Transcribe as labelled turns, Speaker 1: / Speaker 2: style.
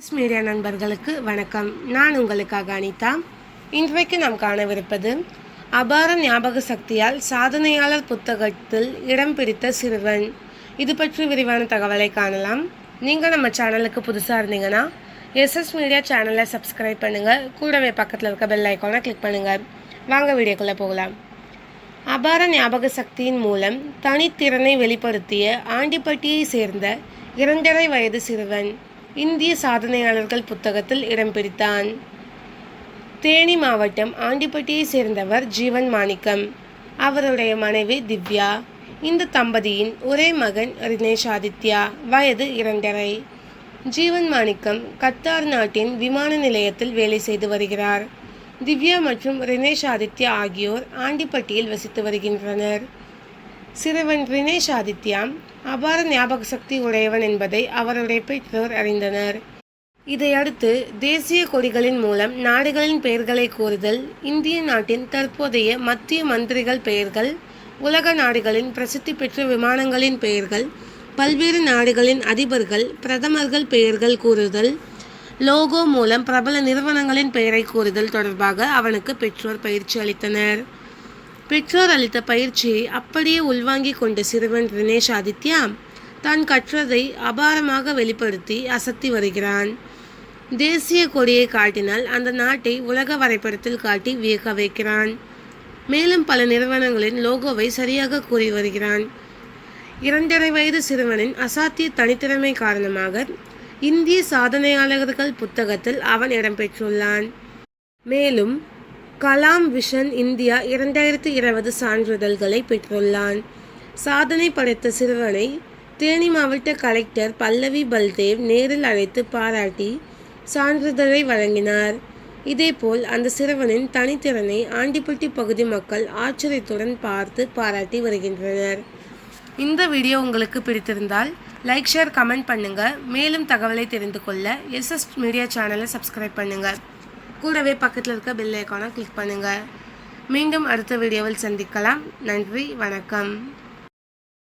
Speaker 1: S media நண்பர்களுக்கு வணக்கம். நான் உங்களுக்காக அனிதா. இன்றைக்கு நாம் காணவிருப்பது அபார ஞாபக சக்தியால் சாதனையாளர் புத்தகத்தில் இடம் பிடித்த சிறுவன். இது பற்றி விரிவான தகவலை காணலாம். நீங்கள் நம்ம சேனலுக்கு புதுசாக இருந்தீங்கன்னா எஸ்எஸ் மீடியா சேனலை சப்ஸ்கிரைப் பண்ணுங்கள் கூடவே பக்கத்தில் இருக்க பெல் ஐக்கானை கிளிக் பண்ணுங்கள் வாங்க வீடியோக்குள்ளே போகலாம். அபார ஞாபக சக்தியின் மூலம் தனித்திறனை வெளிப்படுத்திய ஆண்டிப்பட்டியை சேர்ந்த இரண்டரை வயது சிறுவன். இந்திய சாதனையாளர்கள் புத்தகத்தில் இடம் பிடித்தான் தேனி மாவட்டம் ஆண்டிப்பட்டியை சேர்ந்தவர் ஜீவன் மாணிக்கம். அவருடைய மனைவி திவ்யா. இந்த தம்பதியின் ஒரே மகன் ரினேஷ் ஆதித்யா. வயது இரண்டரை. ஜீவன் மாணிக்கம் கத்தார் நாட்டின் விமான நிலையத்தில் வேலை செய்து வருகிறார். திவ்யா மற்றும் ரினேஷ் ஆதித்யா ஆகியோர் ஆண்டிப்பட்டியில் வசித்து வருகின்றனர். சிறுவன் ரினேஷ் ஆதித்யா அபார ஞாபக சக்தி உடையவன் என்பதை அவருடைய பெற்றோர் அறிந்தனர். இதையடுத்து தேசிய கொடிகளின் மூலம் நாடுகளின் பெயர்களை கூறுதல் இந்திய நாட்டின் தற்போதைய மத்திய மந்திரிகள் பெயர்கள் உலக நாடுகளின் பிரசித்தி பெற்ற விமானங்களின் பெயர்கள் பல்வேறு நாடுகளின் அதிபர்கள் பிரதமர்கள் பெயர்கள் கூறுதல் லோகோ மூலம் பிரபல நிறுவனங்களின் பெயரை கூறுதல் தொடர்பாக அவனுக்கு பெற்றோர் பயிற்சி அளித்தனர். பெற்றோர் அளித்த பயிற்சியை அப்படியே உள்வாங்கிக் கொண்ட சிறுவன் தினேஷ் ஆதித்யா தான் கற்றதை அபாரமாக வெளிப்படுத்தி அசத்தி வருகிறான். தேசிய கொடியை காட்டினால் அந்த நாட்டை உலக வரைபடத்தில் காட்டி வியக்க வைக்கிறான். மேலும் பல நிறுவனங்களின் லோகோவை சரியாக கூறி வருகிறான். இரண்டரை வயது சிறுவனின் அசாத்திய தனித்திறமை காரணமாக இந்திய சாதனையாளர்கள் புத்தகத்தில் அவன் இடம்பெற்றுள்ளான் மேலும் கலாம் விஷன் இந்தியா இரண்டாயிரத்தி இருபது சான்றிதழ்களை பெற்றுள்ளான். சாதனை படைத்த சிறுவனை தேனி மாவட்ட கலெக்டர் பல்லவி பல்தேவ் நேரில் அழைத்து பாராட்டி சான்றிதழை வழங்கினார். இதேபோல் அந்த சிறுவனின் தனித்திறனை ஆண்டிப்பட்டி பகுதி மக்கள் ஆச்சரியத்துடன் பார்த்து பாராட்டி வருகின்றனர். இந்த வீடியோ உங்களுக்கு பிடித்திருந்தால் லைக் ஷேர் கமெண்ட் பண்ணுங்கள் மேலும் தகவலை தெரிந்து கொள்ள எஸ்எஸ் மீடியா சேனலை சப்ஸ்கிரைப் பண்ணுங்கள் கூடவே பக்கத்தில் இருக்க பெல் ஐக்கானை கிளிக் பண்ணுங்கள் மீண்டும் அடுத்த வீடியோவில் சந்திக்கலாம். நன்றி வணக்கம்.